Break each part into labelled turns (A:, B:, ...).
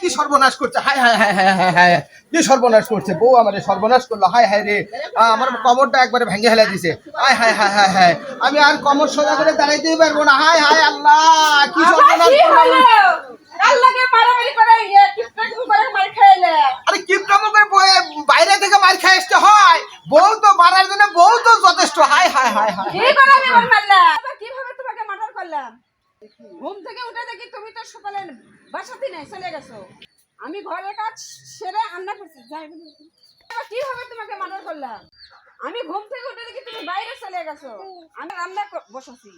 A: কি সর্বনাশ করছে। হাই হাই হাই হাই হাই হাই কি সর্বনাশ করছে? বউ আমার সর্বনাশ করল। হাই হাই রে আমার কমরটা একবারে ভেঙে হেলে দিছে। হাই হাই হাই হাই হাই আমি আর কমর সোজা করে দাঁড়াইতেই পারব না। হাই হাই আল্লাহ কি সর্বনাশ
B: কি
A: করলাম
B: হলো? আল্লাহকে মারামারি করে ইয়ে টিকটক করে মার খাইলে।
A: আরে কিপটামো করে বাইরে থেকে মার খেয়ে আসতে হয়। বউ তো মারার জন্য বউ তো যথেষ্ট। হাই হাই হাই হাই
B: কীভাবে তোমাকে মার্ডার করলাম? ঘুম থেকে উঠে দেখি তুমি তো সকালে বাসাতে নাই চলে গেছো। আমি ঘরের কাজ সেরে রান্না করছি যাই কীভাবে তোমাকে মার্ডার করলাম আমি ঘুম থেকে উঠে দেখি তুমি বাইরে চলে গেছো। আমি রান্না ক- বসাছি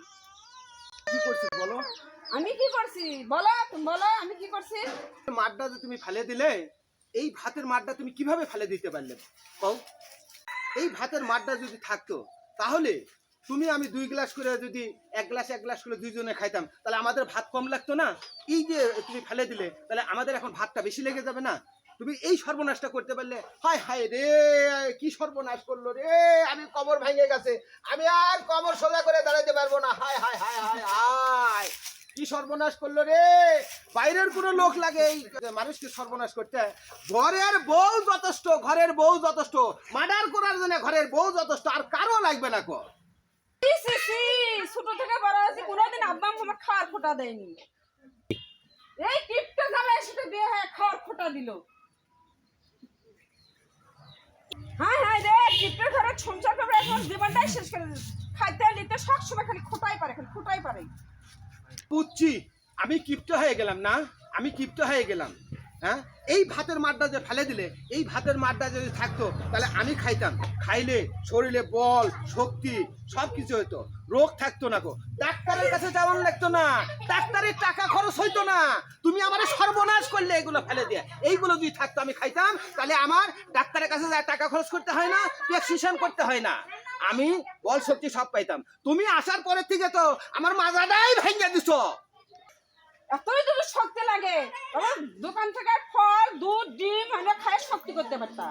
A: কি করছিস বলো?
B: আমি কি করছি? বলো বলো আমি কি করছি?
A: মাঠটা যে তুমি ফেলে দিলে এই ভাতের মাঠটা তুমি কীভাবে ফেলে দিতে পারলে? কও। এই ভাতের মাঠটা যদি থাকতো তাহলে তুমি আমি দুই গ্লাস করে যদি এক গ্লাস এক গ্লাস করে দুইজনে খাইতাম তাহলে আমাদের ভাত কম লাগতো না? এই যে তুমি ফেলে দিলে তাহলে আমাদের এখন ভাতটা বেশি লেগে যাবে না? তুমি এই সর্বনাশটা করতে পারলে হায় হায় রে কি সর্বনাশ করল রে আমি কবর ভেঙে গেছে আমি আর কবর সোজা করে দাঁড়াতে পারব না হায় হায় হায় হায় হায় কি সর্বনাশ করল রে? বাইরের কোনো লোক লাগে এই মানুষকে সর্বনাশ করতে। ঘরের বউ যথেষ্ট ঘরের বউ যথেষ্ট মার্ডার করার জন্য ঘরের বউ যথেষ্ট আর কারও লাগবে না কো।
B: সি, সি, সি, থেকে বড় কোনোদিন আব্বা আমার খাওয়ার দেয়নি। এই টিপটা সাথে বিয়ে হয়ে খাওয়ার দিল। হ্যাঁ হ্যাঁ রে টিপটা ধরে সংসার এখন জীবনটাই শেষ করে খাইতে নিতে সব সময় খালি খোটাই পারে, খালি খোটাই পারে।
A: বুঝছি আমি কিপ্ত হয়ে গেলাম না? আমি কিপ্ত হয়ে গেলাম। হ্যাঁ? এই ভাতের মাঠটা যে ফেলে দিলে, এই ভাতের মাঠটা যদি থাকতো, তাহলে আমি খাইতাম। খাইলে শরীরে বল, শক্তি সব কিছু হতো রোগ থাকতো না গো। ডাক্তারের কাছে যাওয়ার লাগতো না। ডাক্তারের টাকা খরচ হইতো না। তুমি আমার সর্বনাশ করলে এগুলো ফেলে দিয়ে। এইগুলো যদি থাকতো, আমি খাইতাম। তাহলে আমার ডাক্তারের কাছে যায় টাকা খরচ করতে হয় না প্রেসক্রিপশন করতে হয় না। আমি বল শক্তি সব পাইতাম। তুমি আসার পরের থেকে তো আমার মাজাটাই ভেঙে দিছো।
B: এতই যদি শক্তি লাগে। আমার দোকান থেকে ফল, দুধ, ডিম আমরা খাই শক্তি করতে পারতাম।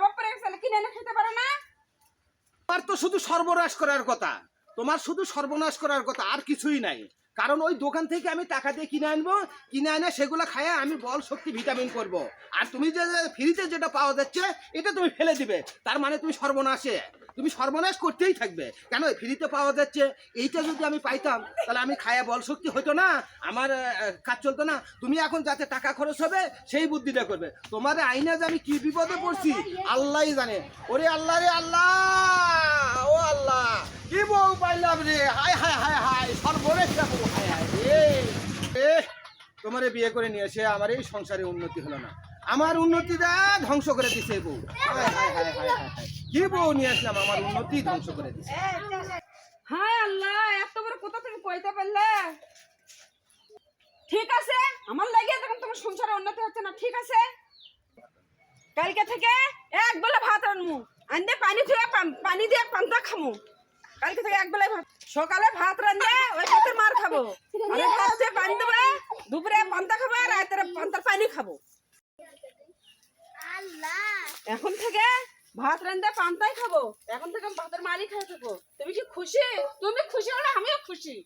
B: বাপরে কিনে এনে খেতে পারে না?
A: তোমার তো শুধু সর্বনাশ করার কথা। তোমার শুধু সর্বনাশ করার কথা, আর কিছুই নাই। কারণ ওই দোকান থেকে আমি টাকা দিয়ে কিনে আনব, কিনে আনে সেগুলো খায় আমি বল শক্তি ভিটামিন করব। আর তুমি যে ফ্রিতে যেটা পাওয়া যাচ্ছে, এটা তুমি ফেলে দিবে। তার মানে তুমি সর্বনাশে। তুমি সর্বনাশ করতেই থাকবে। কেন? ফ্রিতে পাওয়া যাচ্ছে, এইটা যদি আমি পাইতাম, তাহলে আমি খায়া বল শক্তি হতো না, আমার কাজ চলতো না। তুমি এখন যাতে টাকা খরচ হবে, সেই বুদ্ধিটা করবে। তোমার আইনে যে আমি কি বিপদে পড়ছি, আল্লাহই জানে। ওরে আল্লাহ রে আল্লাহ, ও আল্লাহ। কি বউ পাইলাম রে। হায় হায় হায় হায় সর্বনেশটা বউ হায় হায় রে। এ, তোমারে বিয়ে করে নিয়ে এসে আমার এই সংসারে উন্নতি হলো না। আমার উন্নতিটা ধ্বংস করে দিছে বউ। হায় হায়। কি বউ নিয়ে আসলাম আমার উন্নতি ধ্বংস করে দিছে।
B: হায় আল্লাহ এত বড় কথা তুমি কইতে পারলে ঠিক আছে আমার লাগে তখন তোমার সংসারে উন্নতি হচ্ছে না ঠিক আছে? কালকে থেকে এক বেলা ভাত আনমু। আনতে পানি ধুয়ে পানি দিয়ে পান্তা খামু। কালকে থেকে এক বেলায় ভাত সকালে ভাত রান্ধে ওই ভাতের মার খাব। আর ওই পানি দেবে, দুপুরে পান্তা খাব আর রাতের পান্তার পানি খাব। এখন থেকে ভাত রান্ধে পান্তাই খাব। এখন থেকে ভাতের মারি খেয়ে থাকো। তুমি কি খুশি? তুমি খুশি হলে আমিও খুশি।